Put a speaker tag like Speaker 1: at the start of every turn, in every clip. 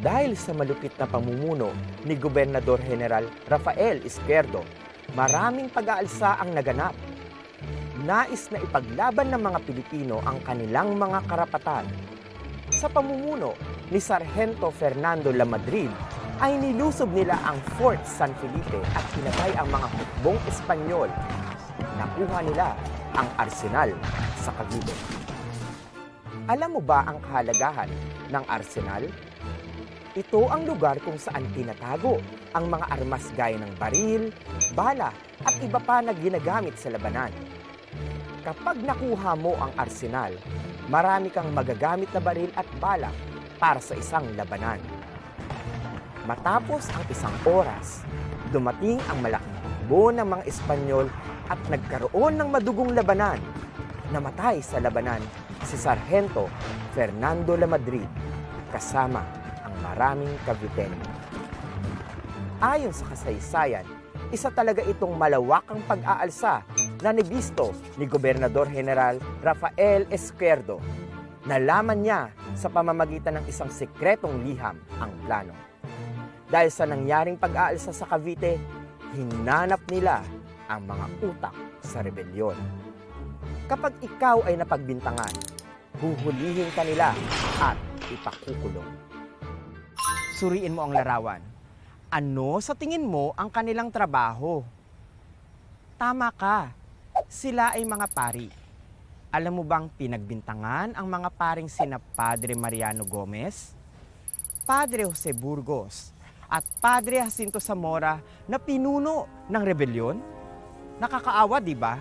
Speaker 1: Dahil sa malupit na pamumuno ni Gobernador General Rafael Izquierdo, maraming pag-aalsa ang naganap. Nais na ipaglaban ng mga Pilipino ang kanilang mga karapatan. Sa pamumuno ni Sargento Fernando Lamadrid, ay nilusob nila ang Fort San Felipe at pinatay ang mga hukbong Espanyol. Nakuha nila ang arsenal sa Cavite. Alam mo ba ang kahalagahan ng arsenal? Ito ang lugar kung saan tinatago ang mga armas gaya ng baril, bala at iba pa na ginagamit sa labanan. Kapag nakuha mo ang arsenal, marami kang magagamit na baril at bala para sa isang labanan. Matapos ang isang oras, dumating ang malaking hukbo ng mga Espanyol at nagkaroon ng madugong labanan. Namatay sa labanan si Sargento Fernando Lamadrid kasama ang maraming Caviteño. Ayon sa kasaysayan, isa talaga itong malawakang pag-aalsa na nibisto ni Gobernador General Rafael Izquierdo. Nalaman niya sa pamamagitan ng isang sekretong liham ang plano. Dahil sa nangyaring pag-aalsa sa Cavite, hinanap nila ang mga utak sa rebelyon. Kapag ikaw ay napagbintangan, huhulihin ka nila at ipakukulong. Suriin mo ang larawan. Ano sa tingin mo ang kanilang trabaho? Tama ka. Sila ay mga pari. Alam mo bang pinagbintangan ang mga paring sina Padre Mariano Gomez, Padre Jose Burgos, at Padre Jacinto Zamora na pinuno ng rebelyon? Nakakaawa, di ba?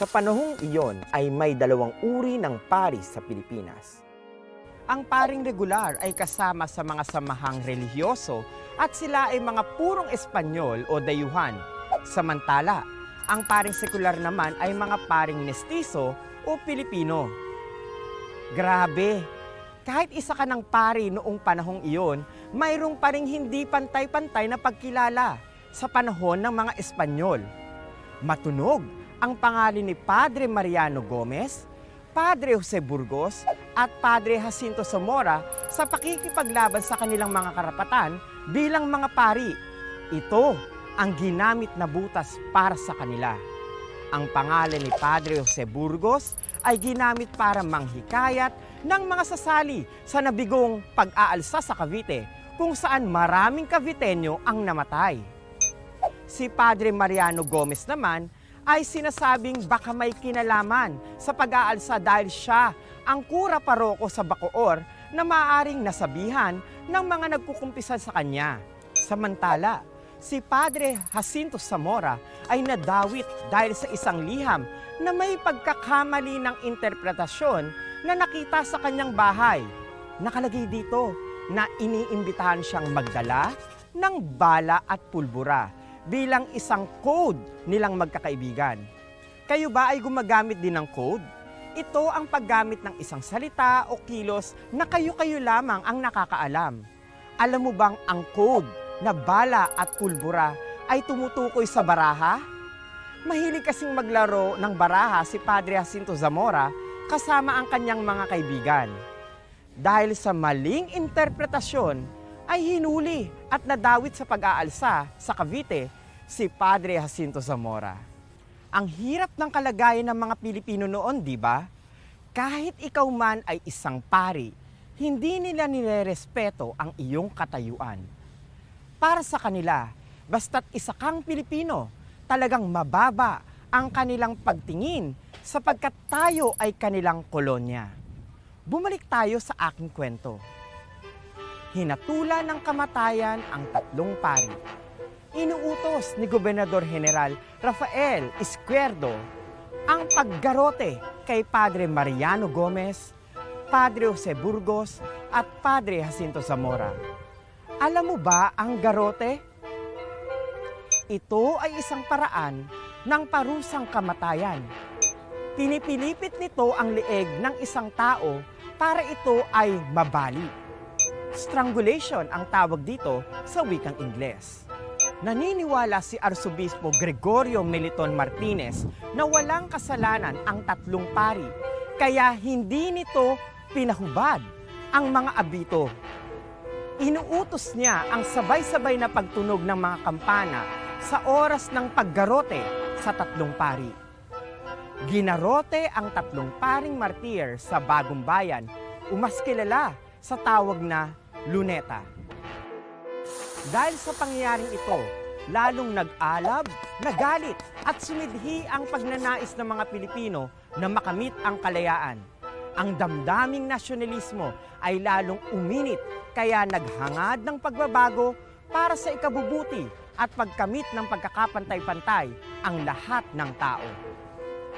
Speaker 1: Sa panahong iyon ay may dalawang uri ng pari sa Pilipinas. Ang paring regular ay kasama sa mga samahang relihiyoso at sila ay mga purong Espanyol o dayuhan. Samantala, ang paring sekular naman ay mga paring mestizo o Pilipino. Grabe! Kahit isa ka ng pari noong panahong iyon, mayroong pa ring hindi pantay-pantay na pagkilala sa panahon ng mga Espanyol. Matunog ang pangalan ni Padre Mariano Gomez, Padre Jose Burgos at Padre Jacinto Zamora sa pakikipaglaban sa kanilang mga karapatan bilang mga pari. Ito ang ginamit na butas para sa kanila. Ang pangalan ni Padre Jose Burgos ay ginamit para manghikayat ng mga sasali sa nabigong pag-aalsa sa Cavite kung saan maraming Caviteño ang namatay. Si Padre Mariano Gomez naman ay sinasabing baka may kinalaman sa pag-aalsa dahil siya ang kura paroko sa Bacoor na maaring nasabihan ng mga nagkukumpisan sa kanya. Samantala, si Padre Jacinto Zamora ay nadawit dahil sa isang liham na may pagkakamali ng interpretasyon na nakita sa kanyang bahay. Nakalagay dito na iniimbitahan siyang magdala ng bala at pulbura bilang isang code nilang magkakaibigan. Kayo ba ay gumagamit din ng code? Ito ang paggamit ng isang salita o kilos na kayo-kayo lamang ang nakakaalam. Alam mo bang ang code na bala at pulbura ay tumutukoy sa baraha? Mahilig kasing maglaro ng baraha si Padre Jacinto Zamora kasama ang kanyang mga kaibigan. Dahil sa maling interpretasyon, ay hinuli at nadawit sa pag-aalsa sa Cavite si Padre Jacinto Zamora. Ang hirap ng kalagayan ng mga Pilipino noon, di ba? Kahit ikaw man ay isang pari, hindi nila nirerespeto ang iyong katayuan. Para sa kanila, basta't isa kang Pilipino, talagang mababa ang kanilang pagtingin sapagkat tayo ay kanilang kolonya. Bumalik tayo sa aking kwento hinatula ng kamatayan ang tatlong pari. Inuutos ni Gobernador General Rafael Izquierdo ang paggarote kay Padre Mariano Gomez, Padre Jose Burgos at Padre Jacinto Zamora. Alam mo ba ang garote? Ito ay isang paraan ng parusang kamatayan. Pinipilipit nito ang leeg ng isang tao para ito ay mabali. Strangulation ang tawag dito sa wikang Ingles. Naniniwala si Arsobispo Gregorio Meliton Martinez na walang kasalanan ang tatlong pari, kaya hindi nito pinahubad ang mga abito. Inuutos niya ang sabay-sabay na pagtunog ng mga kampana sa oras ng paggarote sa tatlong pari. Ginarote ang tatlong paring martir sa bagong bayan, umas kilala sa tawag na luneta. Dahil sa pangyayaring ito, lalong nag-alab, nagalit at sumidhi ang pagnanais ng mga Pilipino na makamit ang kalayaan. Ang damdaming nasyonalismo ay lalong uminit kaya naghangad ng pagbabago para sa ikabubuti at pagkamit ng pagkakapantay-pantay ang lahat ng tao.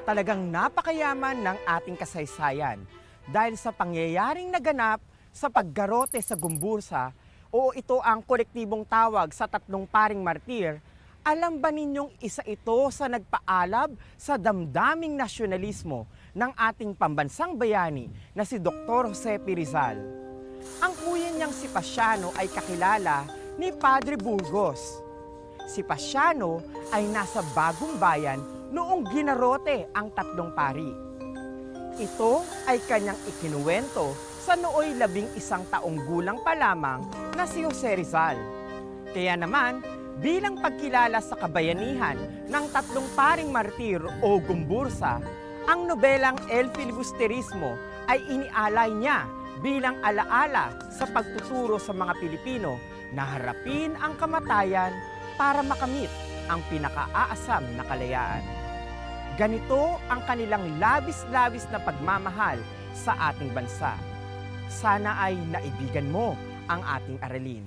Speaker 1: Talagang napakayaman ng ating kasaysayan dahil sa pangyayaring naganap sa paggarote sa Gumbursa o ito ang kolektibong tawag sa tatlong paring martir, alam ba ninyong isa ito sa nagpaalab sa damdaming nasyonalismo ng ating pambansang bayani na si Dr. Jose P. Rizal? Ang kuya niyang si Pasiano ay kakilala ni Padre Burgos. Si Pasiano ay nasa bagong bayan noong ginarote ang tatlong pari. Ito ay kanyang ikinuwento sa nooy labing isang taong gulang pa lamang na si Jose Rizal. Kaya naman, bilang pagkilala sa kabayanihan ng tatlong paring martir o gumbursa, ang nobelang El Filibusterismo ay inialay niya bilang alaala sa pagtuturo sa mga Pilipino na harapin ang kamatayan para makamit ang pinakaaasam na kalayaan. Ganito ang kanilang labis-labis na pagmamahal sa ating bansa. Sana ay naibigan mo ang ating aralin.